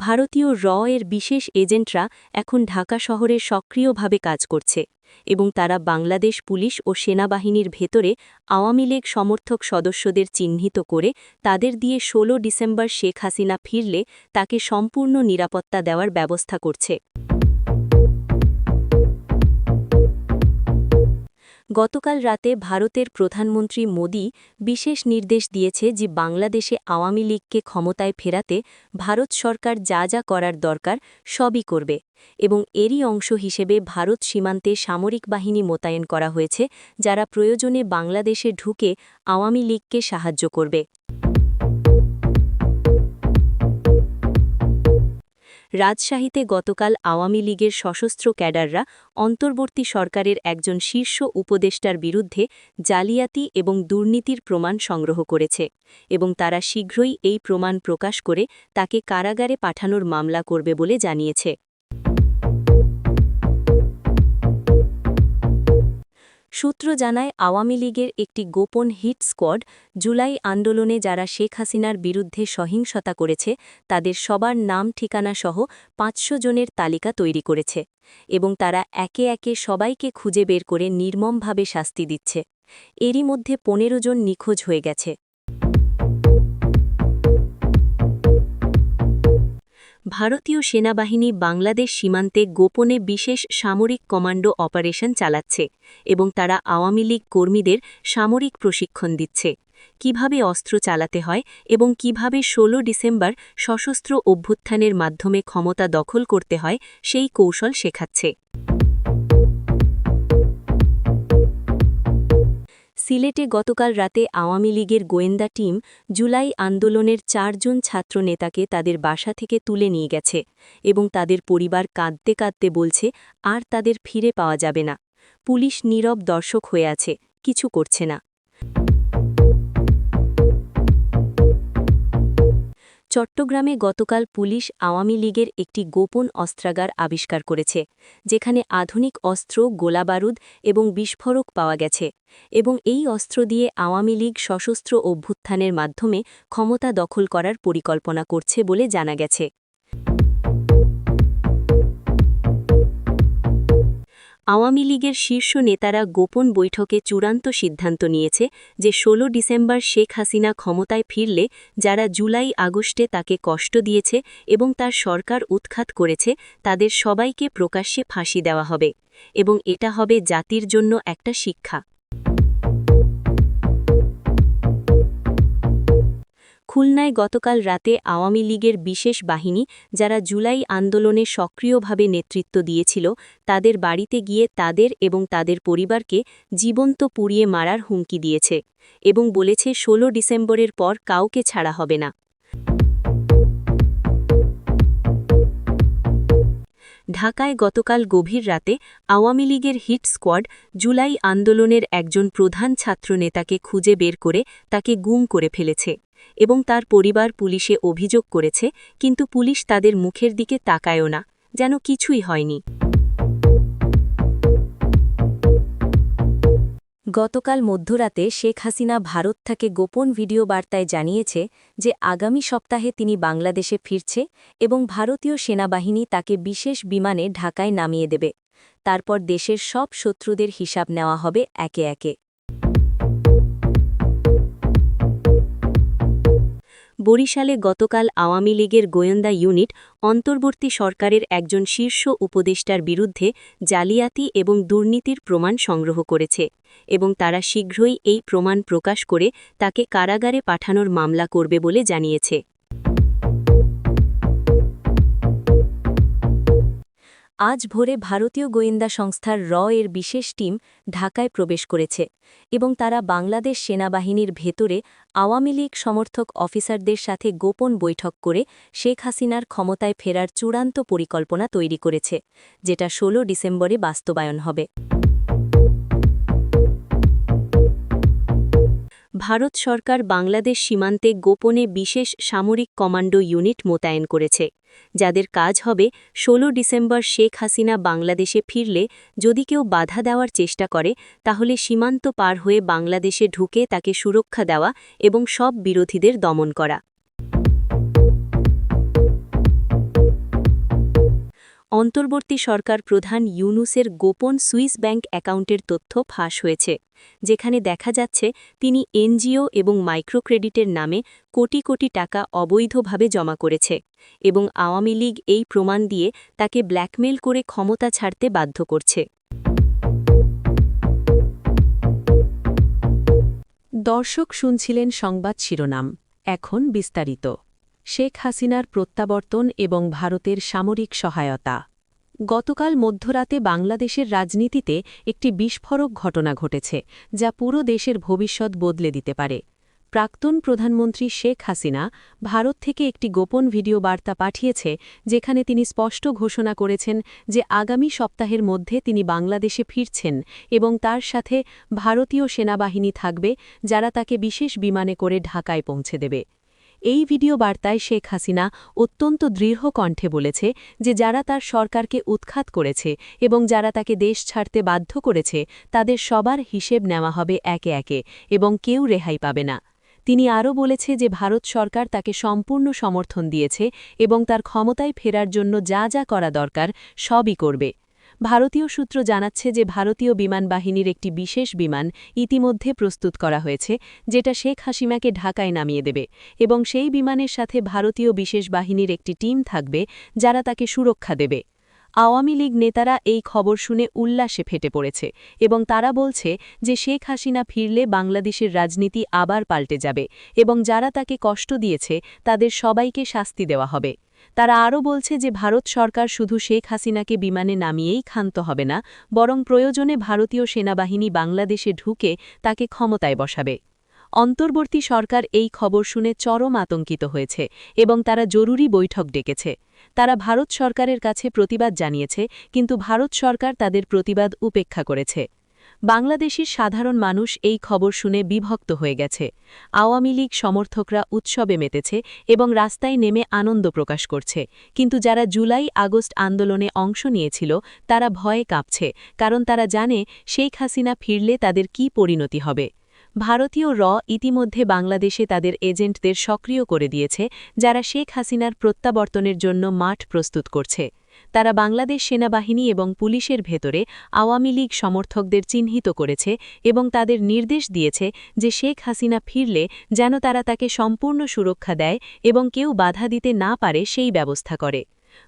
ভারতীয় র এর বিশেষ এজেন্টরা এখন ঢাকা শহরে সক্রিয়ভাবে কাজ করছে এবং তারা বাংলাদেশ পুলিশ ও সেনাবাহিনীর ভেতরে আওয়ামী লীগ সমর্থক সদস্যদের চিহ্নিত করে তাদের দিয়ে ১৬ ডিসেম্বর শেখ হাসিনা ফিরলে তাকে সম্পূর্ণ নিরাপত্তা দেওয়ার ব্যবস্থা করছে। গতকাল রাতে ভারতের প্রধানমন্ত্রী মোদী বিশেষ নির্দেশ দিয়েছে যে বাংলাদেশে আওয়ামী লীগকে ক্ষমতায় ফেরাতে ভারত সরকার যা যা করার দরকার সবই করবে এবং এরই অংশ হিসেবে ভারত সীমান্তে সামরিক বাহিনী মোতায়েন করা হয়েছে, যারা প্রয়োজনে বাংলাদেশে ঢুকে আওয়ামী লীগকে সাহায্য করবে। রাজশাহীতে গতকাল আওয়ামী লীগের সশস্ত্র ক্যাডাররা অন্তর্বর্তী সরকারের একজন শীর্ষ উপদেষ্টার বিরুদ্ধে জালিয়াতি এবং দুর্নীতির প্রমাণ সংগ্রহ করেছে এবং তারা শীঘ্রই এই প্রমাণ প্রকাশ করে তাকে কারাগারে পাঠানোর মামলা করবে বলে জানিয়েছে। সূত্র জানায়, আওয়ামী লীগের একটি গোপন হিট স্কোয়াড জুলাই আন্দোলনে যারা শেখ হাসিনার বিরুদ্ধে সহিংসতা করেছে, তাদের সবার নাম ঠিকানা সহ পাঁচশো জনের তালিকা তৈরি করেছে এবং তারা একে একে সবাইকে খুঁজে বের করে নির্মমভাবে শাস্তি দিচ্ছে। এরই মধ্যে পনেরো জন নিখোঁজ হয়ে গেছে। ভারতীয় সেনাবাহিনী বাংলাদেশ সীমান্তে গোপনে বিশেষ সামরিক কমান্ডো অপারেশন চালাচ্ছে এবং তারা আওয়ামী লীগ কর্মীদের সামরিক প্রশিক্ষণ দিচ্ছে। কীভাবে অস্ত্র চালাতে হয় এবং কীভাবে ১৬ ডিসেম্বর সশস্ত্র অভ্যুত্থানের মাধ্যমে ক্ষমতা দখল করতে হয় সেই কৌশল শেখাচ্ছে। সিলেটে গতকাল রাতে আওয়ামী লীগের গোয়েন্দা টিম জুলাই আন্দোলনের চারজন ছাত্র নেতাকে তাদের বাসা থেকে তুলে নিয়ে গেছে এবং তাদের পরিবার কাঁদতে কাঁদতে বলছে, আর তাদের ফিরে পাওয়া যাবে না। পুলিশ নীরব দর্শক হয়ে আছে, কিছু করছে না। চট্টগ্রামে গতকাল পুলিশ আওয়ামী লীগের একটি গোপন অস্ত্রাগার আবিষ্কার করেছে, যেখানে আধুনিক অস্ত্র, গোলাবারুদ এবং বিস্ফোরক পাওয়া গেছে এবং এই অস্ত্র দিয়ে আওয়ামী লীগ সশস্ত্র অভ্যুত্থানের মাধ্যমে ক্ষমতা দখল করার পরিকল্পনা করছে বলে জানা গেছে। আওয়ামী লীগের শীর্ষ নেতারা গোপন বৈঠকে চূড়ান্ত সিদ্ধান্ত নিয়েছে যে ১৬ ডিসেম্বর শেখ হাসিনা ক্ষমতায় ফিরলে, যারা জুলাই আগস্টে তাকে কষ্ট দিয়েছে এবং তার সরকার উৎখাত করেছে, তাদের সবাইকে প্রকাশ্যে ফাঁসি দেওয়া হবে এবং এটা হবে জাতির জন্য একটা শিক্ষা। খুলনায় গতকাল রাতে আওয়ামী লীগের বিশেষ বাহিনী, যারা জুলাই আন্দোলনে সক্রিয়ভাবে নেতৃত্ব দিয়েছিল, তাদের বাড়িতে গিয়ে তাদের এবং তাদের পরিবারকে জীবন্ত পুড়িয়ে মারার হুমকি দিয়েছে এবং বলেছে ১৬ ডিসেম্বরের পর কাউকে ছাড়া হবে না। ঢাকায় গতকাল গভীর রাতে আওয়ামী লীগের হিট স্কোয়াড জুলাই আন্দোলনের একজন প্রধান ছাত্রনেতাকে খুঁজে বের করে তাকে গুম করে ফেলেছে। এবং তার পরিবার পুলিশে অভিযোগ করেছে, কিন্তু পুলিশ তাদের মুখের দিকে তাকায়ও না, যেন কিছুই হয়নি। গতকাল মধ্যরাতে শেখ হাসিনা ভারত থেকে গোপন ভিডিও বার্তায় জানিয়েছে যে আগামী সপ্তাহে তিনি বাংলাদেশে ফিরছে এবং ভারতীয় সেনাবাহিনী তাকে বিশেষ বিমানে ঢাকায় নামিয়ে দেবে। তারপর দেশের সব শত্রুদের হিসাব নেওয়া হবে একে একে। বরিশালে গতকাল আওয়ামী লীগের গোয়েন্দা ইউনিট অন্তর্বর্তী সরকারের একজন শীর্ষ উপদেষ্টার বিরুদ্ধে জালিয়াতি এবং দুর্নীতির প্রমাণ সংগ্রহ করেছে এবং তারা শীঘ্রই এই প্রমাণ প্রকাশ করে তাকে কারাগারে পাঠানোর মামলা করবে বলে জানিয়েছে। আজ ভোরে ভারতীয় গোয়েন্দা সংস্থার র এর বিশেষ টিম ঢাকায় প্রবেশ করেছে এবং তারা বাংলাদেশ সেনাবাহিনীর ভেতরে আওয়ামী লীগ সমর্থক অফিসারদের সাথে গোপন বৈঠক করে শেখ হাসিনার ক্ষমতায় ফেরার চূড়ান্ত পরিকল্পনা তৈরি করেছে, যেটা ১৬ ডিসেম্বরে বাস্তবায়ন হবে। ভারত সরকার বাংলাদেশ সীমান্তে গোপনে বিশেষ সামরিক কমান্ডো ইউনিট মোতায়েন করেছে। যাদের কাজ হবে ১৬ ডিসেম্বর শেখ হাসিনা বাংলাদেশে ফিরলে যদি কেউ বাধা দেওয়ার চেষ্টা করে, তাহলে সীমান্ত পার হয়ে বাংলাদেশে ঢুকে তাকে সুরক্ষা দেওয়া এবং সব বিরোধীদের দমন করা। অন্তর্বর্তী সরকার প্রধান ইউনুসের গোপন সুইস ব্যাংক অ্যাকাউন্টের তথ্য ফাঁস হয়েছে, যেখানে দেখা যাচ্ছে তিনি এনজিও এবং মাইক্রোক্রেডিটের নামে কোটি কোটি টাকা অবৈধভাবে জমা করেছে এবং আওয়ামী লীগ এই প্রমাণ দিয়ে তাকে ব্ল্যাকমেল করে ক্ষমতা ছাড়তে বাধ্য করছে। দর্শক শুনছিলেন সংবাদ শিরোনাম, এখন বিস্তারিত। শেখ হাসিনার প্রত্যাবর্তন এবং ভারতের সামরিক সহায়তা। গতকাল মধ্যরাতে বাংলাদেশের রাজনীতিতে একটি বিস্ফোরক ঘটনা ঘটেছে, যা পুরো দেশের ভবিষ্যৎ বদলে দিতে পারে। প্রাক্তন প্রধানমন্ত্রী শেখ হাসিনা ভারত থেকে একটি গোপন ভিডিও বার্তা পাঠিয়েছে, যেখানে তিনি স্পষ্ট ঘোষণা করেছেন যে আগামী সপ্তাহের মধ্যে তিনি বাংলাদেশে ফিরছেন এবং তার সাথে ভারতীয় সেনাবাহিনী থাকবে, যারা তাকে বিশেষ বিমানে করে ঢাকায় পৌঁছে দেবে। এই ভিডিও বার্তায় শেখ হাসিনা অত্যন্ত দৃঢ় কণ্ঠে বলেছে যে যারা তার সরকারকে উৎখাত করেছে এবং যারা তাকে দেশ ছাড়তে বাধ্য করেছে, তাদের সবার হিসেব নেওয়া হবে একে একে এবং কেউ রেহাই পাবে না। তিনি আরও বলেছে যে ভারত সরকার তাকে সম্পূর্ণ সমর্থন দিয়েছে এবং তার ক্ষমতায় ফেরার জন্য যা যা করা দরকার সবই করবে। ভারতীয় সূত্র জানাচ্ছে যে ভারতীয় বিমান বাহিনীর একটি বিশেষ বিমান ইতিমধ্যে প্রস্তুত করা হয়েছে, যেটা শেখ হাসিমাকে ঢাকায় নামিয়ে দেবে এবং সেই বিমানের সাথে ভারতীয় বিশেষ বাহিনীর একটি টিম থাকবে, যারা তাকে সুরক্ষা দেবে। আওয়ামী লীগ নেতারা এই খবর শুনে উল্লাসে ফেটে পড়েছে এবং তারা বলছে যে শেখ হাসিনা ফিরলে বাংলাদেশের রাজনীতি আবার পাল্টে যাবে এবং যারা তাকে কষ্ট দিয়েছে, তাদের সবাইকে শাস্তি দেওয়া হবে। তারা আরও বলছে যে ভারত সরকার শুধু শেখ হাসিনাকে বিমানে নামিয়েই ক্ষান্ত হবে না, বরং প্রয়োজনে ভারতীয় সেনাবাহিনী বাংলাদেশে ঢুকে তাকে ক্ষমতায় বসাবে। অন্তর্বর্তী সরকার এই খবর শুনে চরম আতঙ্কিত হয়েছে এবং তারা জরুরি বৈঠক ডেকেছে। তারা ভারত সরকারের কাছে প্রতিবাদ জানিয়েছে, কিন্তু ভারত সরকার তাদের প্রতিবাদ উপেক্ষা করেছে। বাংলাদেশের সাধারণ মানুষ এই খবর শুনে বিভক্ত হয়ে গেছে। আওয়ামী লীগ সমর্থকরা উৎসবে মেতেছে এবং রাস্তায় নেমে আনন্দ প্রকাশ করছে। কিন্তু যারা জুলাই আগস্ট আন্দোলনে অংশ নিয়েছিল, তারা ভয়ে কাঁপছে, কারণ তারা জানে শেখ হাসিনা ফিরলে তাদের কি পরিণতি হবে। ভারতীয় র ইতিমধ্যে বাংলাদেশে তাদের এজেন্টদের সক্রিয় করে দিয়েছে, যারা শেখ হাসিনার প্রত্যাবর্তনের জন্য মাঠ প্রস্তুত করছে। তারা বাংলাদেশ সেনাবাহিনী এবং পুলিশের ভেতরে আওয়ামী লীগ সমর্থকদের চিহ্নিত করেছে এবং তাদের নির্দেশ দিয়েছে যে শেখ হাসিনা ফিরলে যেন তারা তাকে সম্পূর্ণ সুরক্ষা দেয় এবং কেউ বাধা দিতে না পারে সেই ব্যবস্থা করে।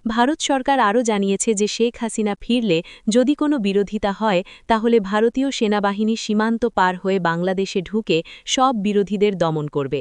ভারত সরকার আরও জানিয়েছে যে শেখ হাসিনা ফিরলে যদি কোনো বিরোধিতা হয়, তাহলে ভারতীয় সেনাবাহিনী সীমান্ত পার হয়ে বাংলাদেশে ঢুকে সব বিরোধীদের দমন করবে।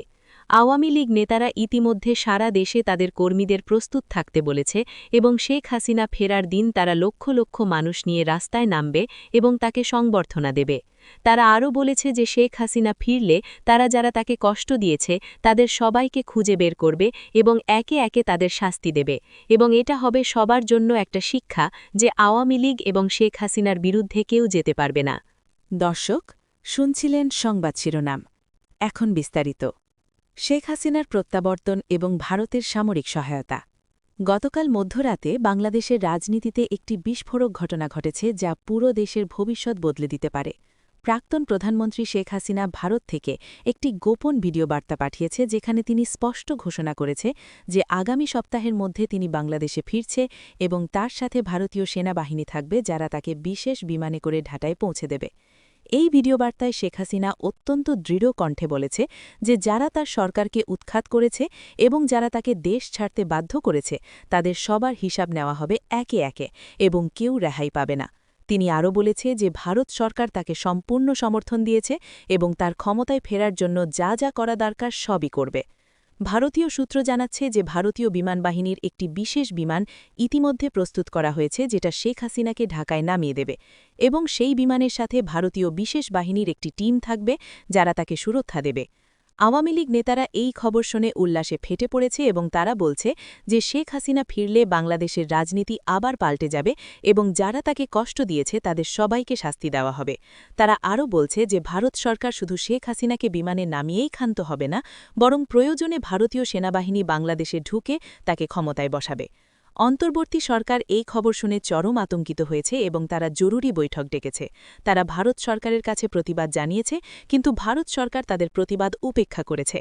আওয়ামী লীগ নেতারা ইতিমধ্যে সারা দেশে তাদের কর্মীদের প্রস্তুত থাকতে বলেছে এবং শেখ হাসিনা ফেরার দিন তারা লক্ষ লক্ষ মানুষ নিয়ে রাস্তায় নামবে এবং তাকে সংবর্ধনা দেবে। তারা আরও বলেছে যে শেখ হাসিনা ফিরলে তারা যারা তাকে কষ্ট দিয়েছে, তাদের সবাইকে খুঁজে বের করবে এবং একে একে তাদের শাস্তি দেবে। এবং এটা হবে সবার জন্য একটা শিক্ষা যে আওয়ামী লীগ এবং শেখ হাসিনার বিরুদ্ধে কেউ যেতে পারবে না। দর্শক, শুনছিলেন সংবাদ শিরোনাম। এখন বিস্তারিত। শেখ হাসিনার প্রত্যাবর্তন এবং ভারতের সামরিক সহায়তা। গতকাল মধ্যরাতে বাংলাদেশের রাজনীতিতে একটি বিস্ফোরক ঘটনা ঘটেছে যা পুরো দেশের ভবিষ্যৎ বদলে দিতে পারে। প্রাক্তন প্রধানমন্ত্রী শেখ হাসিনা ভারত থেকে একটি গোপন ভিডিও বার্তা পাঠিয়েছে যেখানে তিনি স্পষ্ট ঘোষণা করেছে যে আগামী সপ্তাহের মধ্যে তিনি বাংলাদেশে ফিরছে এবং তার সাথে ভারতীয় সেনাবাহিনী থাকবে যারা তাকে বিশেষ বিমানে করে ঢাটায় পৌঁছে দেবে। এই ভিডিও বার্তায় শেখ হাসিনা অত্যন্ত দৃঢ় কণ্ঠে বলেছে যে যারা তার সরকারকে উৎখাত করেছে এবং যারা তাকে দেশ ছাড়তে বাধ্য করেছে, তাদের সবার হিসাব নেওয়া হবে একে একে এবং কেউ রেহাই পাবে না। তিনি আরও বলেছে যে ভারত সরকার তাকে সম্পূর্ণ সমর্থন দিয়েছে এবং তার ক্ষমতায় ফেরার জন্য যা যা করা দরকার সবই করবে। ভারতীয় সূত্র জানাচ্ছে যে ভারতীয় বিমান বাহিনীর একটি বিশেষ বিমান ইতিমধ্যে প্রস্তুত করা হয়েছে, যেটা শেখ হাসিনাকে ঢাকায় নামিয়ে দেবে। এবং সেই বিমানের সাথে ভারতীয় বিশেষ বাহিনীর একটি টিম থাকবে, যারা তাকে সুরক্ষা দেবে। আওয়ামী লীগ নেতারা এই খবর শুনে উল্লাসে ফেটে পড়েছে এবং তারা বলছে যে শেখ হাসিনা ফিরলে বাংলাদেশের রাজনীতি আবার পাল্টে যাবে এবং যারা তাকে কষ্ট দিয়েছে তাদের সবাইকে শাস্তি দেওয়া হবে। তারা আরও বলছে যে ভারত সরকার শুধু শেখ হাসিনাকে বিমানে নামিয়েই ক্ষান্ত হবে না, বরং প্রয়োজনে ভারতীয় সেনাবাহিনী বাংলাদেশে ঢুকে তাকে ক্ষমতায় বসাবে। অন্তর্বর্তী সরকার এই খবর শুনে চরম আতঙ্কিত হয়েছে এবং তারা জরুরি বৈঠক ডেকেছে। তারা ভারত সরকারের কাছে প্রতিবাদ জানিয়েছে, কিন্তু ভারত সরকার তাদের প্রতিবাদ উপেক্ষা করেছে।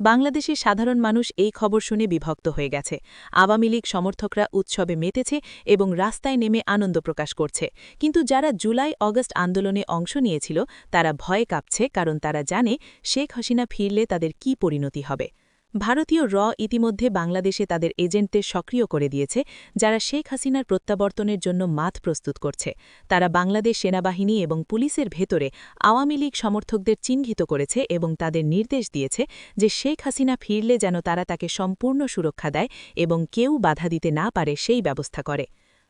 বাংলাদেশের সাধারণ মানুষ এই খবর শুনে বিভক্ত হয়ে গেছে। আওয়ামী লীগ সমর্থকরা উৎসবে মেতেছে এবং রাস্তায় নেমে আনন্দ প্রকাশ করছে। কিন্তু যারা জুলাই অগস্ট আন্দোলনে অংশ নিয়েছিল, তারা ভয়ে কাঁপছে কারণ তারা জানে শেখ হাসিনা ফিরলে তাদের কি পরিণতি হবে। ভারতীয় র ইতিমধ্যে বাংলাদেশে তাদের এজেন্টদের সক্রিয় করে দিয়েছে, যারা শেখ হাসিনার প্রত্যাবর্তনের জন্য মাথ প্রস্তুত করছে। তারা বাংলাদেশ সেনাবাহিনী এবং পুলিশের ভেতরে আওয়ামী লীগ সমর্থকদের চিহ্নিত করেছে এবং তাদের নির্দেশ দিয়েছে যে শেখ হাসিনা ফিরলে যেন তারা তাকে সম্পূর্ণ সুরক্ষা দেয় এবং কেউ বাধা দিতে না পারে সেই ব্যবস্থা করে।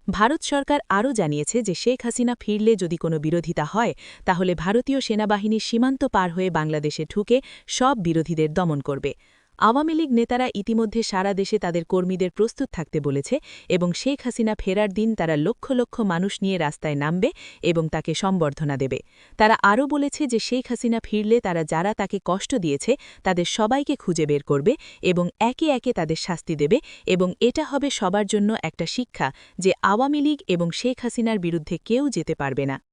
ভারত সরকার আরও জানিয়েছে যে শেখ হাসিনা ফিরলে যদি কোনো বিরোধিতা হয়, তাহলে ভারতীয় সেনাবাহিনী সীমান্ত পার হয়ে বাংলাদেশে ঢুকে সব বিরোধীদের দমন করবে। আওয়ামী লীগ নেতারা ইতিমধ্যে সারা দেশে তাদের কর্মীদের প্রস্তুত থাকতে বলেছে এবং শেখ হাসিনা ফেরার দিন তারা লক্ষ লক্ষ মানুষ নিয়ে রাস্তায় নামবে এবং তাকে সম্বর্ধনা দেবে। তারা আরও বলেছে যে শেখ হাসিনা ফিরলে তারা যারা তাকে কষ্ট দিয়েছে, তাদের সবাইকে খুঁজে বের করবে এবং একে একে তাদের শাস্তি দেবে এবং এটা হবে সবার জন্য একটা শিক্ষা যে আওয়ামী লীগ এবং শেখ হাসিনার বিরুদ্ধে কেউ যেতে পারবে না।